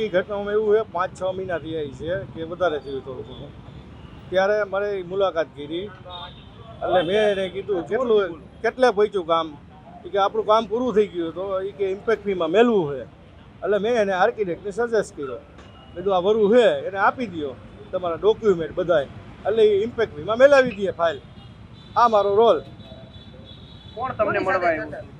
આખી ઘટનામાં એવું છે, પાંચ છ મહિનાથી આવી છે કે વધારે થયું થોડું ઘણું. ત્યારે મારે મુલાકાત કરી. એટલે મેં એને કીધું, કેટલું કેટલે પહોંચ્યું કામ? કે, આપણું કામ પૂરું થઈ ગયું તો એ કે ઇમ્પેક્ટ ફીમાં મેળવું છે. એટલે મેં એને આર્કિટેક્ટને સજેસ્ટ કર્યો. કીધું, આ વરું છે, એને આપી દો તમારા ડોક્યુમેન્ટ બધાય. એટલે એ ઇમ્પેક્ટ ફીમાં મેલાવી દઈએ ફાઇલ આ મારો રોલ કોણ તમને મળવા આવ્યું?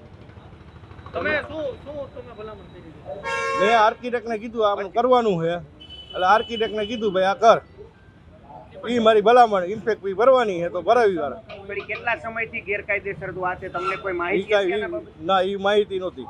તમે શું શું તમે ભલામણ કરી મેં આર્કિટેક્ટને કીધું આમ કરવાનું છે. એટલે આર્કિટેક્ટને કીધું ભાઈ આ કર. એ મારી ભલામણ ઇમ્પેક્ટ ફી ભરવાની છે તો ભરાવી વાર વળી કેટલા સમયથી ગેરકાયદેસર આ છે તમને કોઈ માહિતી? ના એ માહિતી નહોતી.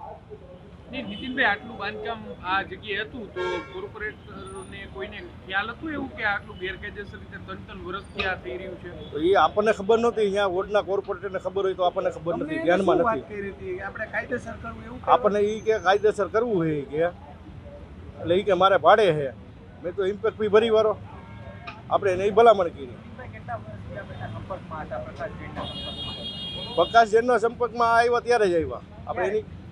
નહીં નીતિનભાઈ આટલું બાંધકામ આ જગ્યાએ હતું તો કોર્પોરેટરને કોઈને ખ્યાલ હતું એવું કે આટલું ગેરકાયદેસર રીતે ત્રણ ત્રણ વર્ષથી આ થઈ રહ્યું છે? તો એ આપણને ખબર નહોતી. અહીંયા વોર્ડના કોર્પોરેટરને ખબર હોય તો આપણને ખબર નથી. ધ્યાનમાં નથી. આપણે કાયદેસર કરવું એવું આપણને એ કે કાયદેસર કરવું છે કે. એટલે એ કે મારે ભાડે છે મેં તો ઇમ્પેક્ટ બી ભરી વારો આપણે એને ભલામણ કરી. પ્રકાશ જૈનના સંપર્કમાં આવ્યા ત્યારે જ આવ્યા. આપણે એની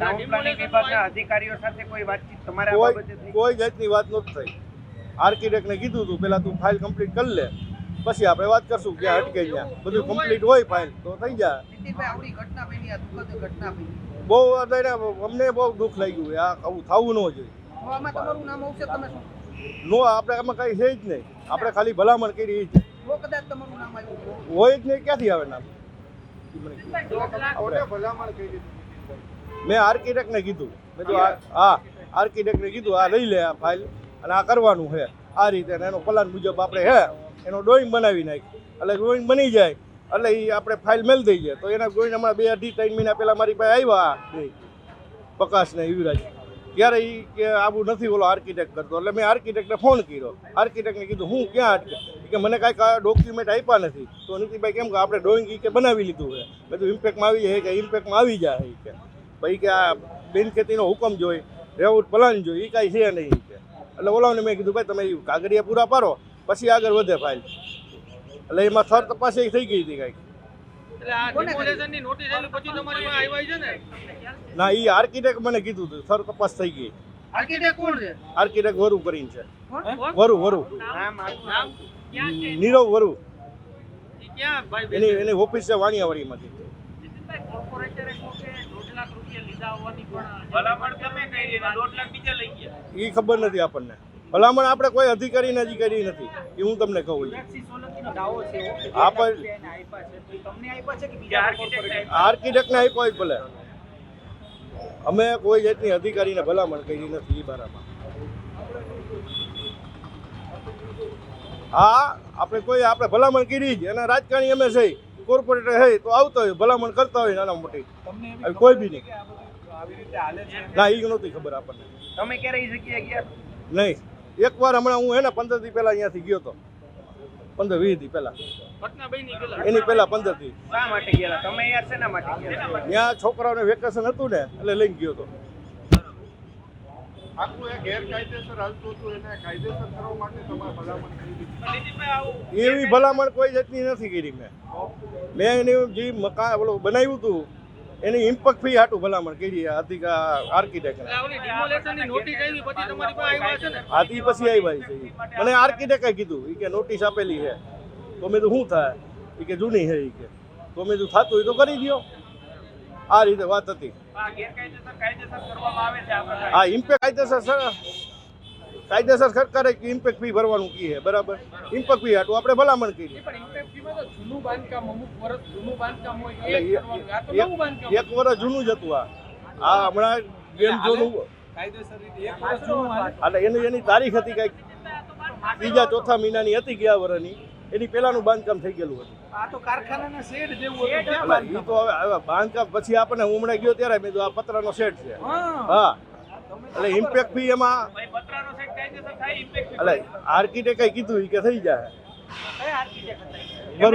ટાઉન પ્લાનિંગ વિભાગના અધિકારીઓ સાથે કોઈ વાતચીત તમારે બાબતે કોઈ જાતની વાત નહોતી થઈ. આર્કિટેક્ટને કીધું હતું પહેલાં તું ફાઇલ કમ્પ્લીટ કરી લે. પછી આપણે વાત કરશું ક્યાં અટકે ત્યાં બધું કમ્પ્લીટ હોય ફાઇલ તો થઈ જાય. બહુ અત્યારે અમને બહુ દુઃખ લાગ્યું આ આવું થવું ન જોઈએ. તો આમાં તમારું નામ આવશે તમે શું? નો આપણે આમાં કંઈ છે જ નહીં. આપણે ખાલી ભલામણ કરી જ જો કદાચ તમારું નામ આવ્યું. તો હોય જ નહીં ક્યાંથી આવે નામ? કહો. આપણે મેં આર્કિટેક્ટને કીધું. મેં કીધું આ હા આર્કિટેક્ટને કીધું આ લઈ લે આ ફાઇલ અને આ કરવાનું છે. આ રીતે એનો પ્લાન મુજબ આપણે હે એનો ડ્રોઈંગ બનાવી નાખી. એટલે ડ્રોઈંગ બની જાય. એટલે એ આપણે ફાઇલ મેલ થઈ જાય. તો એના ડ્રોઈંગ હમણાં બે અઢી ત્રણ મહિના પહેલાં મારી પાસે આવ્યા. બે. પ્રકાશ ને યુવરાજ. ત્યારે એ કે આવું નથી ઓલો આર્કિટેક્ટ કરતો. એટલે મેં આર્કિટેક્ટને ફોન કર્યો. આર્કિટેક્ટને કીધું હું ક્યાં અટકે? કે મને કાંઈક ડોક્યુમેન્ટ આપ્યા નથી. તો નીતિભાઈ કેમ કે આપણે ડ્રોઈંગ એ કે બનાવી લીધું છે. બધું ઇમ્પેક્ટમાં આવી જાય કે ઇમ્પેક્ટમાં આવી જાય. કે ભાઈ કે આ બિનખેતીનો હુકમ જોઈ એવું પ્લાન જોઈ એ કાંઈ છે નહીં કે. એટલે ઓલાને મેં કીધું ભાઈ તમે ઈ કાગળિયા પૂરા પાડો પછી આગળ વધે ફાઇલ એટલે એમાં સર તપાસ એ થઈ ગઈ હતી કાંઈક. એટલે આ ડિમોલેશનની નોટિસ આવી પછી તમારી પાસે આવ્યા છે ને? ના એ આર્કિટેક્ટ મને કીધું હતું સર તપાસ થઈ ગઈ. આર્કિટેક્ટ કોણ છે? આર્કિટેક્ટ વરુ કરીને છે. વરુ વરુ. નામ આખું નામ? ક્યાં છે નીરવ વરુ. એની એની ઓફિસ છે વાણિયાવાડીમાંથી કોર્પોરેટરે કહો કે દોઢ લાખ રૂપિયા લીધા હોવાની પણ ભલામણ તમે કરી એના દોઢ લાખ બીજા લઈ ગયા એ ખબર નથી આપણને. ભલામણ આપણે કોઈ અધિકારી નથી કરી નથી એ હું તમને કહું છું. આપણે આર્કિટેક્ટને આપ્યો હોય ભલે. અમે કોઈ જાતની અધિકારીને ભલામણ કરી નથી એ બારામાં. હા આપણે કોઈ આપણે ભલામણ કરી જ. અને રાજકારણી અમે છે કોર્પોરેટર હોય તો આવતો હોય ભલામણ કરતા હોય નાના મોટી. કોઈ બી નહીં. ના એ નહોતી ખબર આપણને. તમે ક્યારે એ જગ્યાએ ગયા? નહીં. એકવાર હમણાં હું એને પંદર દી પહેલા અહીંયાથી ગયો હતો પંદર વીસ દી પહેલા. એની પહેલા પંદર દી. શા માટે ગયા તમે યાર શેના માટે ગયા ત્યાં છોકરાઓને વેકેશન હતું ને એટલે લઈને ગયો હતો આખું એ ગેરકાયદેસર હાલતું હતું એને કાયદેસર કરવા માટે તમારે ભલામણ કરી દીધી. નીતિનભાઈ આવું એવી ભલામણ કોઈ જાતની નથી કરી મેં. મેં એની જે મકાન ઓલું બનાવ્યું હતું એની ઇમ્પેક્ટ ફી હાટું ભલામણ કરી હતી આર્કિટેક્ટ આવી પછી આવ્યા છે. મને આર્કિટેક્ટે કીધું એ કે નોટિસ આપેલી છે. તો મેં તો શું થાય? એ કે જૂની છે એ કે. તો મેં કીધું થતું હોય તો કરી દો આ રીતે વાત હતી. આવે આ ઇમ્પેક્ટ કાયદેસર સર કાયદેસર સરકારે ઇમ્પેક્ટ ફી ભરવાનું કહે બરાબર? ઇમ્પેક્ટ ફી હાટું આપણે ભલામણ કરી એ એ એ- એક- એક વર્ષ જૂનું જ હતું આ. આ હમણાં ગેમ જૂનું. એટલે એની એની તારીખ હતી કંઈક. ત્રીજા ચોથા મહિનાની હતી ગયા વર્ષની એની પેલાનું બાંધકામ થઈ ગયેલું હતું. આ તો કારખાનાના શેડ જેવું હતું. ત્યાં તો હવે બાંધકામ પછી આપણને હું હમણાં ગયો ત્યારે મેં આ પતરાનો સેટ છે. હા. એટલે ઇમ્પેક્ટ ફી એમાં એટલે આર્કિટેક્ટે કીધું કે થઈ જાય? તો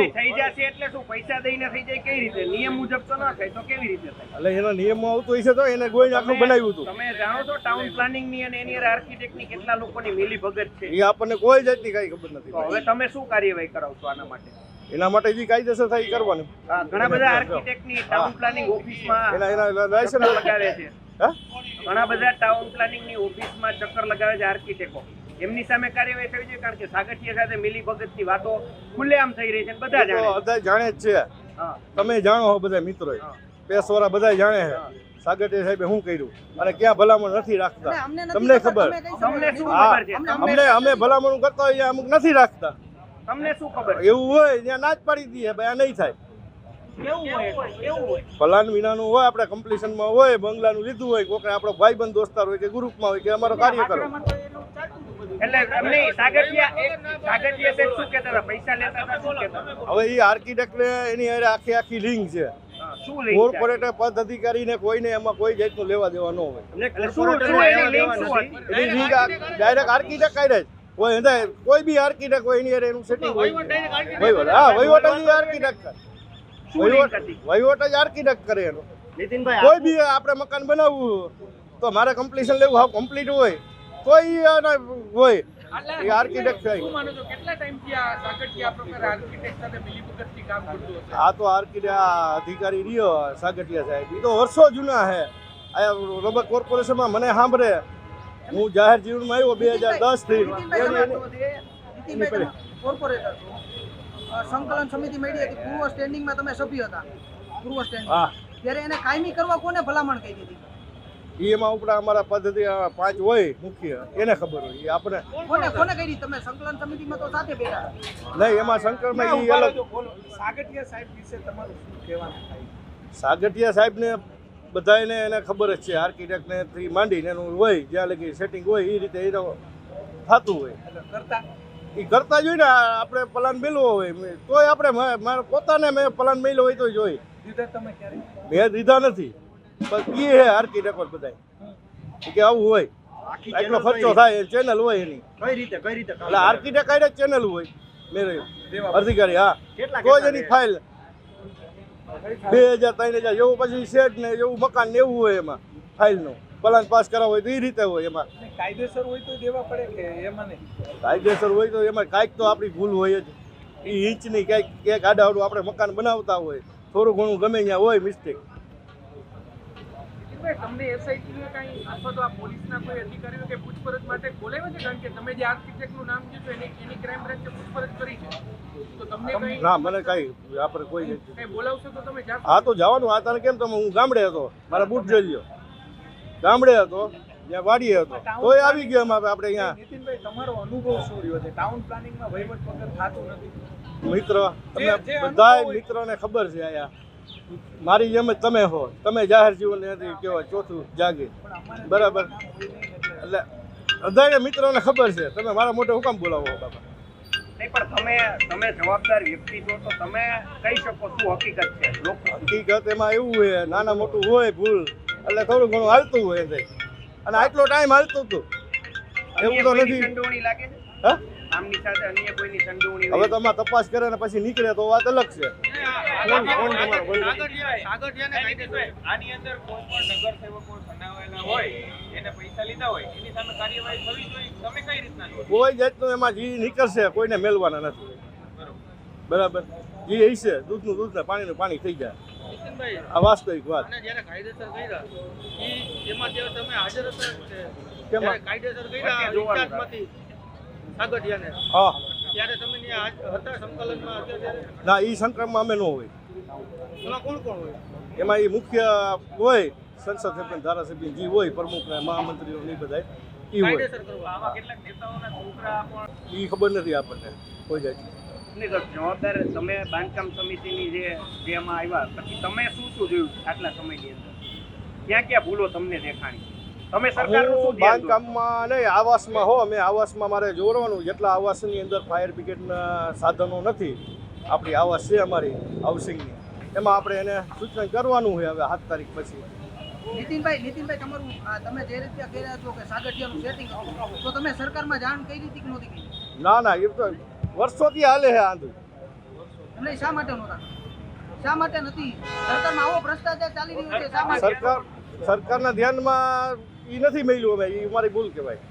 એના નિયમમાં આવતું હશે તો એને ગોઈને આખું બનાવ્યું હતું. તમે જાણો છો ટાઉન પ્લાનિંગની અને એની આર્કિટેક્ટની કેટલા લોકોની મિલી ભગત છે? એ આપણને કોઈ જાતની કઈ ખબર નથી હવે તમે શું કાર્યવાહી કરાવશો આના માટે? એના માટે જે કાયદેસર થાય કરવાનું. ઘણા બધા આર્કિટેક્ટની ટાઉન પ્લાનિંગ ઓફિસમાં એના એના લાયસન્સ લગાવે છે. હા ઘણા બધા ટાઉન પ્લાનિંગની ઓફિસમાં ચક્કર લગાવે છે આર્કિટેક્ટો એમની સામે કાર્યવાહી થવી જોઈએ કારણ કે સાગઠિયા સાથે મિલી ભગતની વાતો ખુલ્લેઆમ થઈ રહી છે બધા જાણે બધા જાણે જ છે. તમે જાણો હો બધા મિત્રો. પેસવાળા બધા જાણે છે. સાગર સાહેબે શું કર્યું? અને ક્યાં ભલામણ નથી રાખતા? તમને ખબર? અમને- અમને અમે ભલામણ કરતા હોઈએ અમુક નથી રાખતા. તમને શું ખબર એવું હોય ત્યાં ના જ પાડી દઈએ ભાઈ આ નહીં થાય. કેવું હોય એટલે? કેવું હોય? ફલાન વિનાનું હોય આપણે કમ્પ્લીશનમાં હોય બંગલાનું લીધું હોય કોઈ આપણો ભાઈબંધ દોસ્તાર હોય કે ગ્રુપમાં હોય કે અમારો કાર્ય કરો એટલે એમને સાગઠિયા એક સાગઠિયા સાહેબ શું કહેતા હતા? પૈસા લેતા હતા શું કહેતા હતા? હવે એ આર્કિટેક્ટને એની હારે આખી આખી લિંક છે? કોર્પોરેટર પદ અધિકારીને કોઈને એમાં કોઈ જાતનું લેવા દેવા ન હોય. એની? એની ડાયરેક્ટ આર્કિટેક્ટ કાઢે જ. કોઈ કોઈ બી આર્કિટેક્ટ હોય એની એનું સેટિંગ હોય. વહીવટ હા વહીવટ આર્કિટેક્ટ વહીવટ જ આર્કિટેક્ટ કરે એનો. નીતિનભાઈ કોઈ બી આપણે મકાન બનાવવું તો મારે કમ્પ્લીશન લેવું હા કમ્પ્લીટ હોય. કોઈ હોય એ આર્કિટેક્ટ થાય. આ સાગઠિયા આ પ્રકારે આર્કિટેક્ટ સાથે મિલીભગતથી કામ કરતું હશે? આ તો આર્કિટેક્ટ આ અધિકારી રહ્યો સાગઠિયા સાહેબ. એ તો વર્ષો જૂના છે આ રબર કોર્પોરેશનમાં મને સાંભળે. હું જાહેર જીવનમાં આવ્યો બે હજાર દસથી. સંકલન સમિતિ મળી હતી. પૂર્વ સ્ટેન્ડિંગમાં તમે સભ્ય હતા. પૂર્વ સ્ટેન્ડિંગ ત્યારે એને કાયમી કરવા કોને ભલામણ કરી દીધી? ઈ એમાં ઉપરા અમારા પદ્ધતિ પાંચ હોય મુખ્ય એને ખબર હોય. આપણે કોને કોને કરી તમે સંકલન સમિતિમાં તો સાથે બેઠા નહીં એમાં શંકરમાં ઈ અલગ સાગઠિયા સાહેબ વિશે તમારું શું કહેવાનું થાય? સાગઠિયા સાહેબને બધાને એને ખબર જ છે. આર્કિટેક્ટને થી માંડીને એનું હોય જ્યાં લગી સેટિંગ હોય એ રીતે એનો થતું હોય. કરતા એ કરતા જ હોય ને આપણે પ્લાન મેળવો હોય. તોય આપણે મારા પોતાને મેં પ્લાન મેલ્યો હોય તો જોઈ. મેં દીધા નથી. બસ એ હે રેકોર્ડ બધા કે આવું હોય. એટલો ખર્ચો થાય ચેનલ હોય એની. કઈ રીતે કઈ રીતે એટલે આર્કિટેક્ટ ચેનલ હોય. મેરે અધિકારી હા. કોઈ તો જ એની ફાઇલ બે હજાર ત્રણ હજાર એવું પછી શેડ ને એવું મકાન ને એવું હોય એમાં ફાઇલનું પ્લાન પાસ કરાવ હોય તો એ રીતે હોય એમાં. કાયદેસર હોય તો દેવા પડે કે એમાં નહીં? કાયદેસર હોય તો એમાં કાંઈક તો આપણી ભૂલ હોય જ. એ ઇંચની ક્યાંક ક્યાંક આડાવડું આપણે મકાન બનાવતા હોય. થોડું ઘણું ગમે ત્યાં હોય મિસ્ટેક તમને એસઆઈટી કાંઈ અથવા તો આ પોલીસના કોઈ અધિકારીઓ કે પૂછપરછ માટે બોલાવ્યા છે? કારણ કે તમે જે આર્કિટેક્ટનું નામ કીધું એની એની ક્રાઇમ બ્રાન્ચે પૂછપરછ કરી છે. તો તમને કંઈ ના મને કાંઈ આપણે કોઈ બોલાવશો તો તમે હા તો જવાનું. આ તારે કેમ તમે? હું ગામડે હતો. મારા બૂટ જોઈ લ્યો. ગામડે હતો ત્યાં વાડીએ હતો. તોય આવી ગયો એમાં આપણે અહીંયા. નીતિનભાઈ તમારો અનુભવ શું રહ્યો? છે ટાઉન પ્લાનિંગમાં વહીવટ વગર થતું નથી. મિત્ર તમને બધા મિત્રોને ખબર છે અહીંયા. મારી જેમ જ તમે હો. તમે જાહેર જીવન કહેવાય ચોથું જાગે બરાબર. એટલે બધાને મિત્રોને ખબર છે. તમે મારા મોટે હુકમ કામ બોલાવો બાપા. નહીં પણ તમે તમે જવાબદાર વ્યક્તિ છો તો તમે કહી શકો શું હકીકત છે? હકીકત એમાં એવું છે નાના મોટું હોય ભૂલ એટલે થોડું ઘણું હાલતું હોય એમ અને આટલો ટાઈમ હાલતું હતું. એવું તો નથી. સંડોવણી લાગે છે? હા? આમની સાથે અન્ય કોઈની સંડોવણી હવે હોય? તો આમાં તપાસ કરે ને પછી નીકળે તો વાત અલગ છે. કોણ કોણ તમારો બોલો? આની અંદર કોઈ પણ નગરસેવકો બનાવેલા હોય એને પૈસા લીધા હોય એની સામે કાર્યવાહી થવી જોઈએ. તમે કઈ રીતના જુઓ કોઈ જાતનું એમાં જી નીકળશે કોઈને મેળવાના નથી. બરાબર? જી હશે દૂધનું દૂધ ને પાણીનું પાણી થઈ જાય. આ વાસ્તવિક વાત. ના એ સંક્રમમાં અમે ન હોય. એમાં કોણ કોણ હોય? એમાં એ મુખ્ય હોય સંસદ સભ્ય ધારાસભ્ય જે હોય પ્રમુખ મહામંત્રીઓ ને એ બધા હોય. ઈ ખબર નથી આપણને કોઈ જાતની. તો જવાબદાર તમે બાંધકામ સમિતિની જે જે એમાં આવ્યા પછી તમે શું શું જોયું આટલા સમયની અંદર? ક્યાં ક્યાં ભૂલો તમને દેખાણી? તમે સરકારનું? બાંધકામમાં નહીં આવાસમાં હો અમે આવાસમાં મારે જોડવાનું જેટલા આવાસની અંદર ફાયર બ્રિગેડના સાધનો નથી આપણી આવાસ છે અમારી હાઉસિંગની. એમાં આપણે એને સૂચન કરવાનું છે હવે સાત તારીખ પછી. નીતિનભાઈ નીતિનભાઈ તમારું તમે જે રીતે કહી રહ્યા છો કે સાગઠિયાનું સેટિંગ તો તમે સરકારમાં જાણ કઈ રીતે નહોતી કરી? ના ના એ તો વર્ષોથી હાલે છે આંધુ એમને શા માટે નહોતા શા માટે નથી? સરકારમાં આવો ભ્રષ્ટાચાર ચાલી રહ્યો છે શા માટે? સરકાર સરકારના ધ્યાનમાં એ નથી મળ્યું અમે એ મારી ભૂલ કહેવાય.